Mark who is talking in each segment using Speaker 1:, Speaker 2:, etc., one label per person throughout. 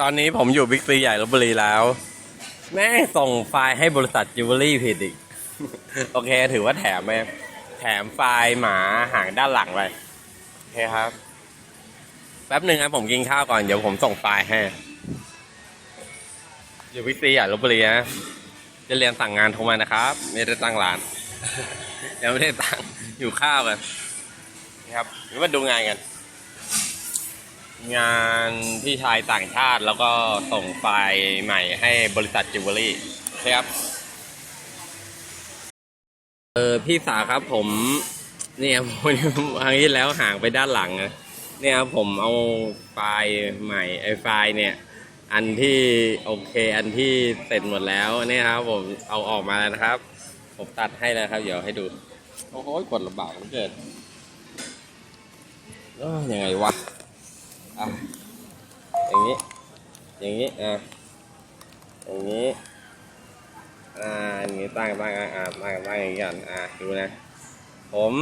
Speaker 1: ตอนนี้ผมอยู่บิ๊กซีใหญ่ลบบุรีแล้ว แม่งส่งไฟล์ให้บริษัทจิวเวลรี่ผิดอีก โอเค ถือว่าแถมไหมแถมไฟล์หมาห่างด้านหลังไปโอเคครับ แป๊บหนึ่งครับผมกินข้าวก่อน เดี๋ยวผมส่งไฟล์ให้ อยู่บิ๊กซีใหญ่ลบบุรีนะจะเรียนสั่งงานโทรมานะครับ ไม่ได้ตั้งร้าน ยังไม่ได้ตั้งอยู่ข้าวกันนะครับเดี๋ยวมาดูงานกัน งานพี่ชายต่างชาติแล้วก็ส่งไฟล์ใหม่ให้บริษัทจิวเวลรี่ครับเออพี่สาวครับผมเนี่ยผมครั้งที่แล้วห่างไปด้านหลังนะเนี่ยครับผมเอาไฟล์ใหม่ไอ้ไฟล์เนี่ย อันที่โอเคอันที่เสร็จหมดแล้วเนี่ยครับ ผมเอาออกมาแล้วนะครับ ผมตัดให้แล้วครับ เดี๋ยวให้ดูโอ้โหกดลำบากเหลือเกินเอ้ยยังไงวะอะ อย่างนี้อะอย่างนี้อ่าอย่างนี้ตั้งตั้งอ่าตั้งตั้งอย่างนี้ก่อนอ่าดูนะ ผม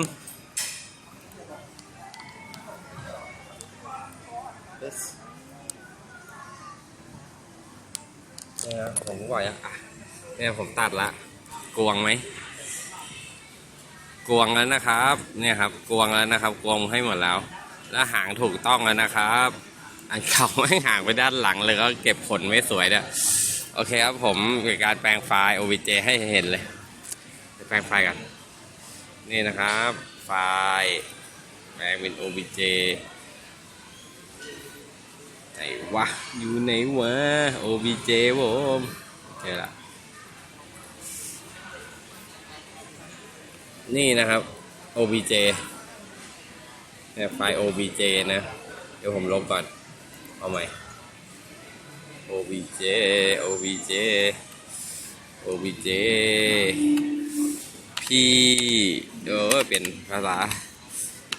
Speaker 1: เนี่ยผมก็บอกอะอะเนี่ยผมตัดละกวงไหมกวงแล้วนะครับ เนี่ยครับกวงแล้วนะครับ กวงให้หมดแล้ว แล้วหางถูกต้องแล้วนะครับ อันเก่าไม่ห่างไปด้านหลังเลยก็เก็บขนไม่สวยเนี่ยโอเคครับผมมีการแปลงไฟล์ OBJ ให้เห็นเลยแปลงไฟล์กัน นี่นะครับ ไฟล์แปลงเป็น OBJ ไหนวะ อยู่ไหนวะ OBJ ผมเจอละนี่นะครับ OBJ ไฟล์ OBJ นะ เดี๋ยวผมลบก่อน เอาใหม่ OBJ OBJ OBJ พี่เดี๋ยวเป็นภาษา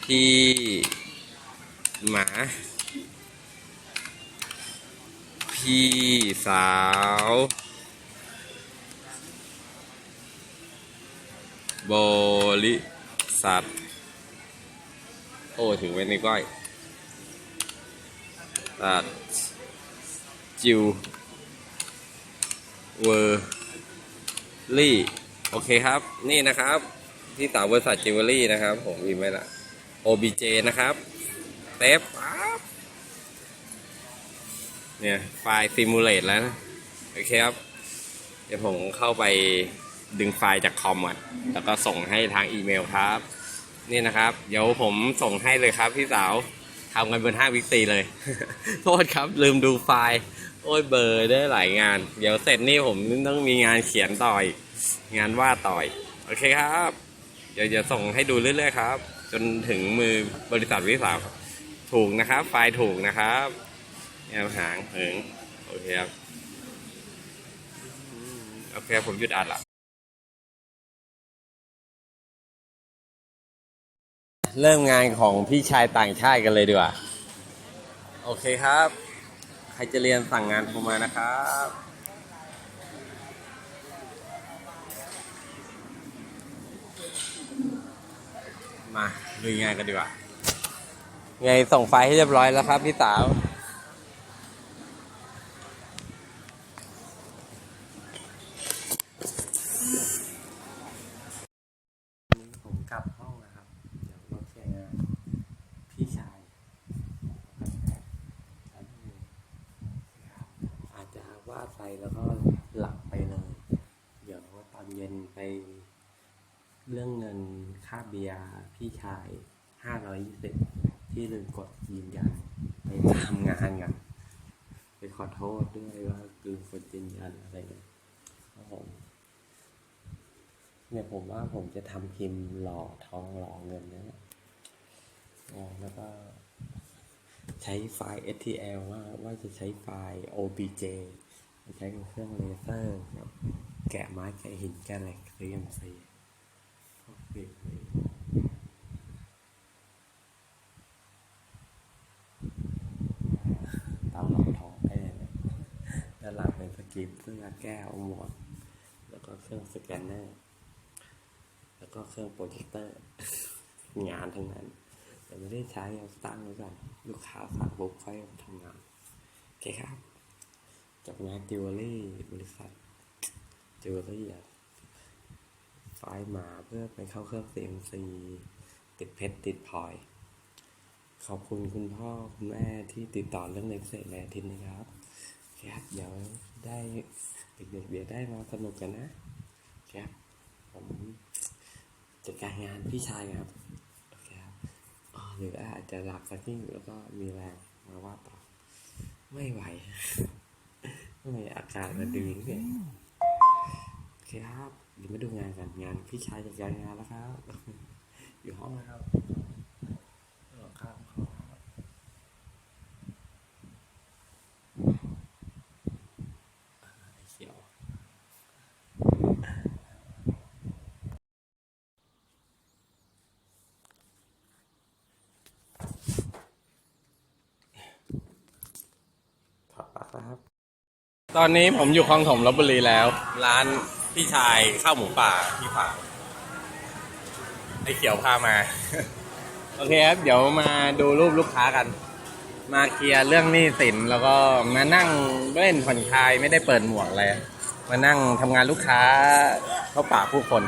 Speaker 1: พี่หมา พี่สาว บริษัท โอ้ ถึงไว้ในก้อย ตัดจิวเวอร์ลี่โอเคครับ นี่นะครับ ที่สาวบริษัทจิวเวลรี่นะครับ ผมพิมพ์ไว้ละ OBJ นะครับเซฟปั๊บเนี่ย ไฟล์ซิมูเลตแล้วนะโอเคครับ เดี๋ยวผมเข้าไปดึงไฟล์จากคอมก่อนแล้วก็ส่งให้ทางอีเมลครับ นี่นะครับ เดี๋ยวผมส่งให้เลยครับพี่สาว ทำกันบนห้างวิกซีเลย โทษครับลืมดูไฟล์ โอ้ยเบอร์ได้หลายงาน เดี๋ยวเสร็จนี่ผมต้องมีงานเขียนต่อยงานวาดต่อยโอเคครับ เดี๋ยวจะส่งให้ดูเรื่อยๆครับ จนถึงมือบริษัทวิสาวครับถูกนะครับ ไฟล์ถูกนะครับเนี่ยหางเหิงโอเคครับ โอเค ผมหยุดอ่านละ เริ่มงานของพี่ชายต่างชาติกันเลยดีกว่า โอเคครับ ใครจะเรียนสั่งงานโทรมานะครับมาลุยงานกันดีกว่า ไงส่งไฟล์ให้เรียบร้อยแล้วครับพี่สาว ผมกลับห้องนะครับ เดี๋ยวมาเคลียร์งานพี่ชายอาจจะวาดไปแล้วก็หลับไปเลย เดี๋ยวตอนเย็นไป เรื่องเงินค่าเบียร์พี่ชายห้าร้อยยี่สิบที่ลืมกดยืนยันไปทำงานกันไปขอโทษด้วยว่าลืมกดยืนยันอะไรเนี่ยครับผมเนี่ยผมว่าผมจะทำพิมพ์หล่อทองหล่อเงินนะแล้วก็ใช้ไฟล์ STL ว่าว่าจะใช้ไฟล์ OBJ ใช้เครื่องเลเซอร์แกะไม้แกะหินแกะเหล็ก CNC พว ตามหลอกทองได้เลยนด้านหลังเป็นสกิปเสื้อแก้วหมวกแล้วก็เครื่องสแกนเนอร์ แล้วก็เครื่องโปรเจคเตอร์ งานทั้งนั้น แต่ไม่ได้ใช้เอาตั้งไว้ก่อนลูกค้าสั่งปุ๊บค่อยทำงานโอเคครับกับงานจิวเวลรี่บริษัทจิวเวลรี่อะ ไฟล์มาเพื่อไปเข้าเครื่อง CNC ติดเพชรติดพลอย ขอบคุณคุณพ่อคุณแม่ที่ติดต่อเรื่องเล็กเศษในอาทิตย์นี้ครับครับ เดี๋ยวได้เด็กๆเดี๋ยวได้มาสนุกกันนะครับผมจัดการงานพี่ชายครับโอเคครับอ๋อหรืออาจจะหลับสักนิดแล้วก็มีแรงมาว่าต่อไม่ไหวทำไมอากาศมันดีเนี่ยโอเคครับ เดี๋ยวมาดูงานกันงานพี่ชายจัดการงานแล้วครับ อยู่ห้องแล้วครับห้องครับอ่าไอ้เขียวถอดปลั๊กแล้วครับ ตอนนี้ผมอยู่คลองถมลบบุรีแล้ว ร้าน พี่ชายข้าวหมูป่าพี่ผาไอเขียวพามา โอเคครับ เดี๋ยวมาดูรูปลูกค้ากัน มาเคลียร์เรื่องหนี้สินแล้วก็มานั่งเล่นผ่อนคลายไม่ได้เปิดหมวกเลยมานั่งทำงานลูกค้าเข้าป่าผู้คน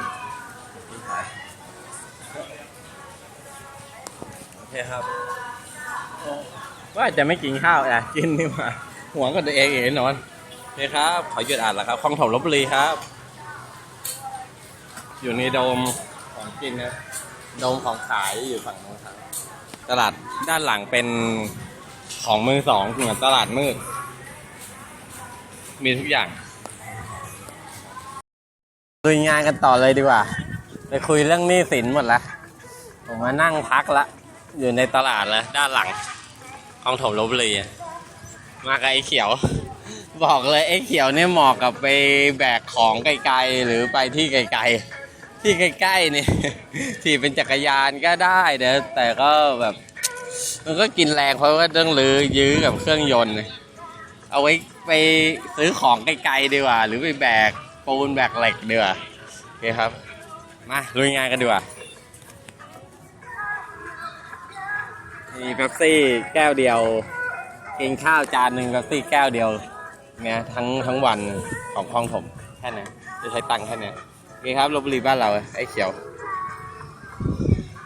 Speaker 1: โอเคครับ ว่าจะไม่กินข้าวอะกินดีกว่าหวงกับตัวเองเองนอนโอเคครับ ขอหยุดอ่านแล้วครับคลองถมลบบุรีครับ อยู่ในโดมของกินนะโดมของขายอยู่ฝั่งโน้นครับตลาดด้านหลังเป็นของมือสองเหมือนตลาดมืด มีทุกอย่างลุยงานกันต่อเลยดีกว่า ไปคุยเรื่องหนี้สินหมดละผมมานั่งพักละ อยู่ในตลาดแล้ว ด้านหลังคลองถมลบบุรีอะมากับไอ้เขียว บอกเลยไอ้เขียวเนี่ยเหมาะกับไปแบกของไกลๆ หรือไปที่ไกลๆ ที่ใกล้ๆนี่ที่เป็นจักรยานก็ได้เดี๋ยวแต่ก็แบบมันก็กินแรงเพราะว่าต้องลือยื้อกับเครื่องยนต์ เอาไว้ไปซื้อของไกลๆดีกว่า หรือไปแบกปูนแบกเหล็กดีกว่าโอเคครับ มาลุยงานกันดีกว่ามีเป๊ปซี่แก้วเดียวกินข้าวจานหนึ่งเป๊ปซี่แก้วเดียวเนี่ยทั้งทั้งวันของคลองถมแค่นั้นจะใช้ตังค์แค่นี้ เคครับลบบุรีบ้านเราไอ้เขียว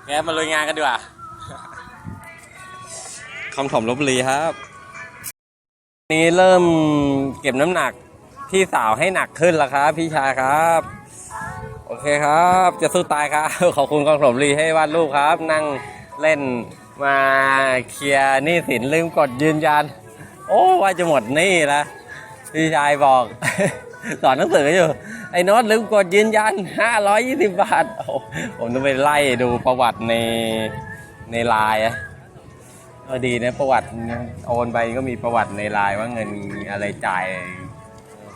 Speaker 1: แกมาลุยงานกันดีกว่าคลองถมลบบุรีครับ นี้เริ่มเก็บน้ำหนักพี่สาวให้หนักขึ้นแล้วครับ พี่ชายครับ โอเคครับ จะสู้ตายครับ ขอบคุณกองถมรีให้วาดรูปครับ นั่งเล่นมาเคลียร์หนี่สินลืมกดยืนยัน โอ้ว่าจะหมดหนี่ละพี่ชายบอก สอนหนังสืออยู่ ไอ้โน้ตลืมกดยืนยัน 520 บาทโอ้ผมต้องไปไล่ดูประวัติในในไลน์อะดีนะประวัติโอนไปก็มีประวัติในไลน์ว่าเงินอะไรจ่าย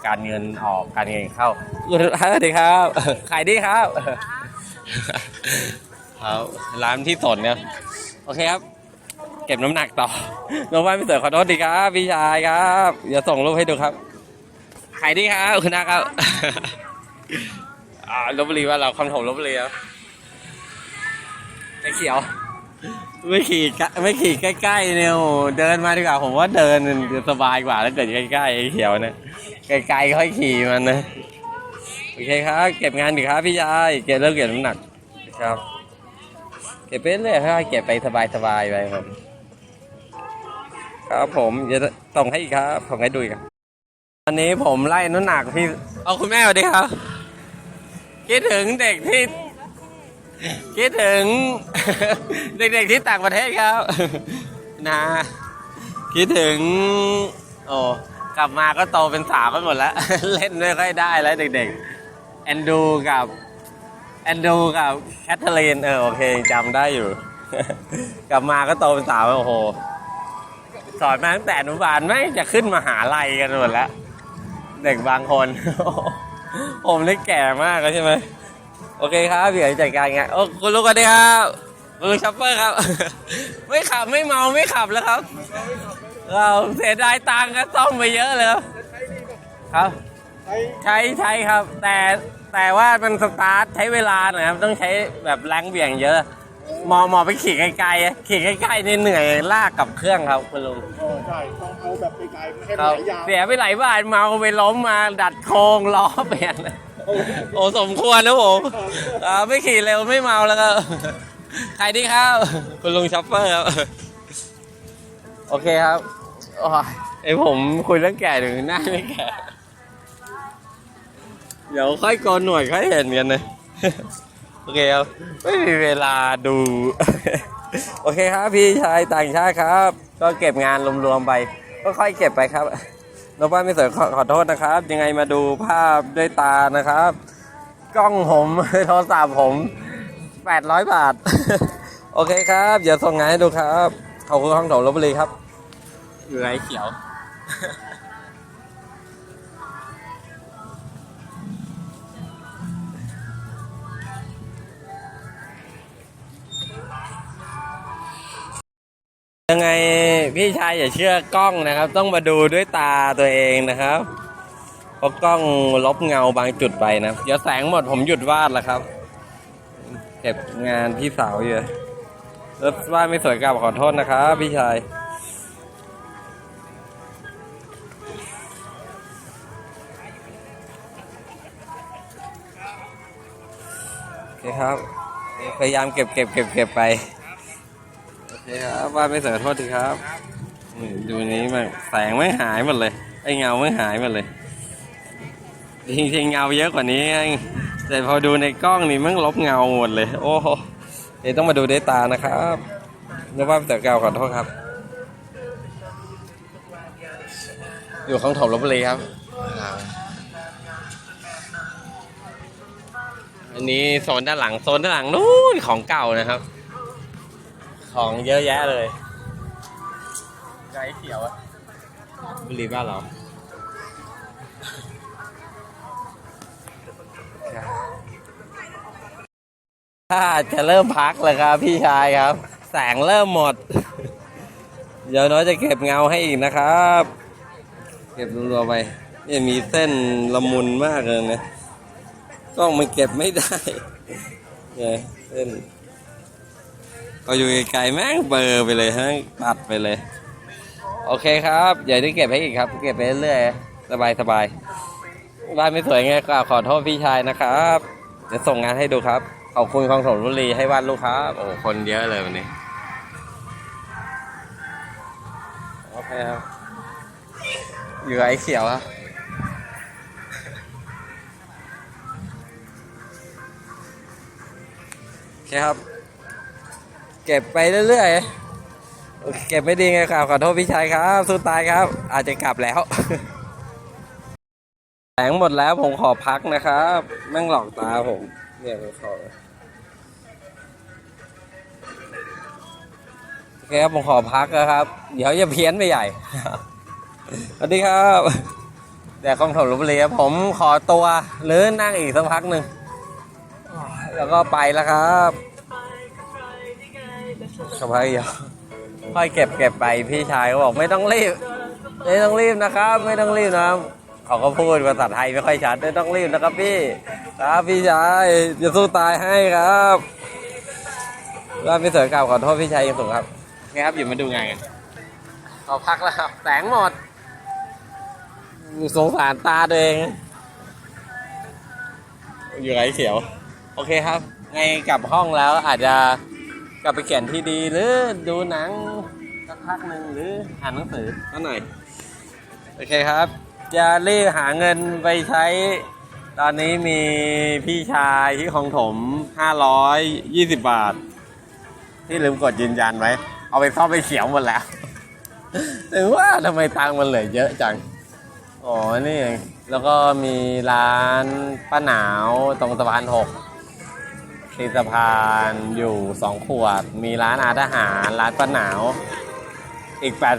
Speaker 1: การเงินออกการเงินเข้าสวัสดีครับขายดีครับครับร้านที่สนเนี่ยโอเคครับ เก็บน้ำหนักต่อน้องว่านพี่เสือขอโทษดีครับพี่ชายครับ เดี๋ยวส่งรูปให้ดูครับขายดีครับคุณนะครับ อ่าลบบุรีว่าเราคอนโทรลลบบุรีครับไอ้เขียว ไม่ขี่ใกล้ไม่ขี่ใกล้ๆเนี่ยโอ้โหเดินมาดีกว่าผมว่าเดินจะสบายกว่าถ้าเกิดใกล้ๆไอ้เขียวเนี่ยไกลๆค่อยขี่มันนะโอเคครับ เก็บงานดีครับพี่ชายเก็บเริ่มเก็บน้ำหนักครับ เก็บไปเรื่อยๆเก็บไปสบายๆไปครับ ครับผมจะส่งให้อีกครับส่งให้ดูอีกครับวันนี้ผมไล่น้ำหนักพี่เอาคุณแม่สวัสดีครับ คิดถึงเด็กที่คิดถึง เด็กๆที่ต่างประเทศครับ นะ คิดถึง โอ้กลับมาก็โตเป็นสาวกันหมดแล้ว เล่นไม่ค่อยได้แล้วเด็กๆแอนดูกับแอนดูกับแคทเธอรีนเออโอเคจำได้อยู่ กลับมาก็โตเป็นสาวโอ้โหสอนมาตั้งแต่อนุบาลไม่จะขึ้นมาหาลัยกันหมดแล้ว เด็กบางคน ผมเล็กแก่มากแล้วใช่ไหมโอเคครับเดี๋ยวจัดการงานโอ้คุณลูกกันดีครับคุณลูกช็อปเปอร์ครับ ไม่ขับไม่เมาไม่ขับแล้วครับ เราเสียดายตังค์ก็ซ่อมไปเยอะเลยครับครับ ใช้ใช้ครับ แต่แต่ว่ามันสตาร์ทใช้เวลาหน่อยครับ ต้องใช้แบบแรงเบี่ยงเยอะ หมอหมอไปขี่ไกลๆอะขี่ใกล้ๆนี่เหนื่อยลากกับเครื่องครับคุณลุง
Speaker 2: เออใช่ต้องเอาแบบไกลๆไม่ให้
Speaker 1: ค
Speaker 2: มัน
Speaker 1: รับ
Speaker 2: ไหลยาว
Speaker 1: เสียไปหลายบาทเมาไปล้มมาดัดโครงล้อเปลี่ยนโอ้สมควรนะผมอ่าไม่ขี่เร็วไม่เมาแล้วก็ใครดีครับ คุณลุงช็อปเปอร์ครับ โอเคครับโอ้ยไอผมคุยเรื่องแก่ถึงหน้าไม่แก่ เดี๋ยวค่อยโกนหนวดค่อยเห็นกันนะ โอเคครับไม่มีเวลาดู โอเคครับพี่ชายต่างชาติครับ ก็เก็บงานรวมๆไปก็ค่อยเก็บไปครับนบ้านไม่สวยขอขอโทษนะครับ ยังไงมาดูภาพด้วยตานะครับ กล้องผมโทรศัพท์ผม 800 บาท โอเคครับเดี๋ยวส่งงานให้ดูครับขอบคุณห้องโถงลบบุรีครับอยู่ไรเขียว ยังไงพี่ชายอย่าเชื่อกล้องนะครับ ต้องมาดูด้วยตาตัวเองนะครับเพราะกล้องลบเงาบางจุดไปนะเดี๋ยวแสงหมดผมหยุดวาดแล้วครับ เก็บงานพี่สาวอยู่รถวาดไม่สวยกลับขอโทษนะครับพี่ชายโอเคครับพยายามเก็บเก็บเก็บเก็บไป เคครับว่าไม่เสียโทษทีครับนี่ดูนี้มันแสงไม่หายหมดเลย ไอ้เงาไม่หายหมดเลย จริงๆเงาเยอะกว่านี้ไงแต่พอดูในกล้องนี่มันลบเงาหมดเลย โอ้โหเดี๋ยวต้องมาดูด้วยตานะครับนึกว่าแต่เก่าขอโทษครับ อยู่ของถมลบบุรีครับ อันนี้โซนด้านหลังโซนด้านหลังนู้นของเก่านะครับ ของเยอะแยะเลยไกเขียวอะบุรีบ้านเราถ้าจะเริ่มพักแล้วครับพี่ชายครับ แสงเริ่มหมด เดี๋ยวน้อยจะเก็บเงาให้อีกนะครับ เก็บรัวๆไปเนี่ยมีเส้นละมุนมากเลยนะกล้องมันเก็บไม่ได้เนี่ยเส้น ก็อยู่ไกลๆแม่งเบอร์ไปเลยฮะตัดไปเลย โอเคครับอย่าได้เก็บให้อีกครับ เก็บไปเรื่อยๆสบายสบายบ้านไม่สวยไงก็ขอโทษพี่ชายนะครับเดี๋ยวส่งงานให้ดูครับ ขอบคุณของถมบุรีให้วาดลูกครับโอ้คนเยอะเลยวันนี้โอเคครับอยู่ไอ้เขียวครับโอเคครับ เก็บไปเรื่อยๆ เก็บไม่ดีไงครับ ขอโทษพี่ชายครับสู้ตายครับ อาจจะกลับแล้วแสงหมดแล้วผมขอพักนะครับ แม่งหลอกตาผม เนี่ยผมขอโอเคครับผมขอพักนะครับ เดี๋ยวจะเพี้ยนไปใหญ่สวัสดีครับแต่คำถมลบบุรีครับผมขอตัวหรือนั่งอีกสักพักหนึ่งแล้วก็ไปแล้วครับ สบายเดียวค่อยเก็บเก็บไปพี่ชายเขาบอกไม่ต้องรีบ ไม่ต้องรีบนะครับ ไม่ต้องรีบนะครับเขาก็พูดภาษาไทยไม่ค่อยชัดไม่ต้องรีบนะครับพี่ครับพี่ชายจะสู้ตายให้ครับว่าไม่เสือกล่าวขอโทษพี่ชายอยังสูงครับไงครับอยู่มาดูงานกันขอพักแล้วครับแสงหมดสงสารตาตัวเอง อยู่ไรเขียว โอเคครับ ไงกลับห้องแล้วอาจจะ กลับไปเขียนที่ดีหรือดูหนังสักพักหนึ่งหรืออ่านหนังสือสักหน่อยโอเคครับจะรีบหาเงินไปใช้ ตอนนี้มีพี่ชายที่ของถม 520 บาท ที่ลืมกดยืนยันไว้ เอาไปซ่อมไปเขียวหมดแล้ว ถึงว่าทำไมตังค์มันเหลือเยอะจัง อ๋อ นี่เองแล้วก็มีร้านป้าหนาวตรงสะพานหก ที่สะพานอยู่สองขวด มีร้านอาหาร ร้านป้าหนาว อีกแปด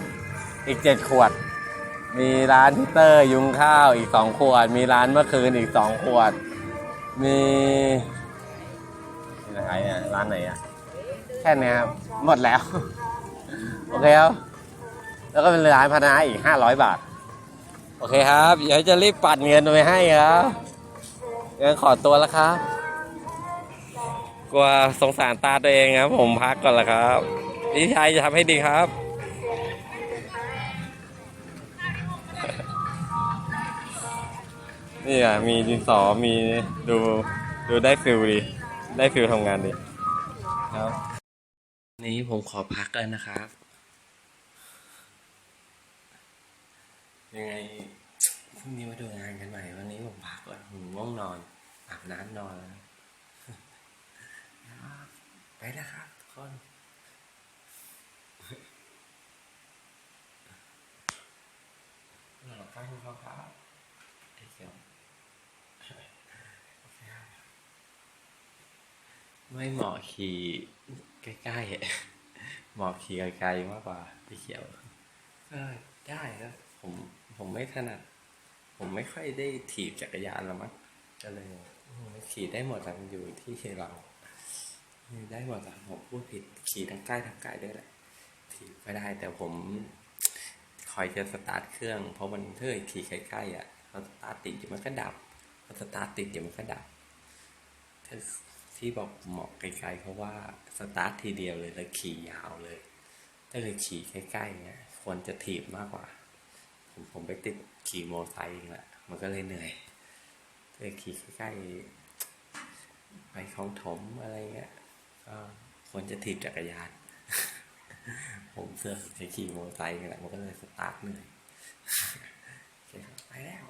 Speaker 1: อีกเจ็ดขวด มีร้านพิเตอร์ยุงข้าวอีกสองขวด มีร้านเมื่อคืนอีกสองขวด มีอะไรอะร้านไหนอะ แค่นี้ครับ หมดแล้ว โอเคครับ แล้วก็เป็นร้านพนาอีกห้าร้อยบาท โอเคครับ เดี๋ยวจะรีบปัดเงินไปให้ครับงั้นขอตัวแล้วครับ กลัวสงสารตาตัวเองครับ ผมพักก่อนละครับพี่ชายจะทำให้ดีครับ นี่อะมีดินสอมีดูดูได้ฟิลดี ได้ฟิลทำงานดีครับ นี้ผมขอพักแล้วนะครับ ยังไงพรุ่งนี้มาดูงานกันใหม่ วันนี้ผมพักก่อนผมง่วงนอนอาบน้ำนอนแล้ว ไปแล้วครับทุกคนหลับข้างเขาครับไอ้เขียวโอเคครับไม่เหมาะขี่ใกล้ๆเหมาะขี่ไกลๆมากกว่าไอ้เขียวก็ได้ครับ ผมผมไม่ถนัด ผมไม่ค่อยได้ถีบจักรยานหรอกมั้งก็เลยอืมขี่ได้หมดแต่มันอยู่ที่เรา ได้หมดแต่ผมพูดผิดขี่ทั้งใกล้ทั้งไกลได้วยแหละถีบไม่ได้แต่ผมคอยจะสตาร์ทเครื่อง เพราะมันเท่ยขี่ใกล้ๆอะพอสตาร์ทติดเดี๋ยวมันก็ดับพอสตาร์ทติดเดี๋ยวมันก็ดับที่บอกเหมาะไกลๆเพราะว่าสตาร์ททีเดียวเลยแล้วขี่ยาวเลย ถ้าเลยขี่ใกล้ๆเนี่ยควรจะถีบมากกว่า ผมผมไปติดขี่มอเตอร์ไซค์เองแหละมันก็เลยเหนื่อยเลยขี่ใกล้ๆไปคลองถมอะไรเงี้ย ก็ควรจะถีบจักรยาน ผมเสือกไปขี่มอเตอร์ไซค์นี่แหละมันก็เลยสตาร์ทเหนื่อยไปแล้ว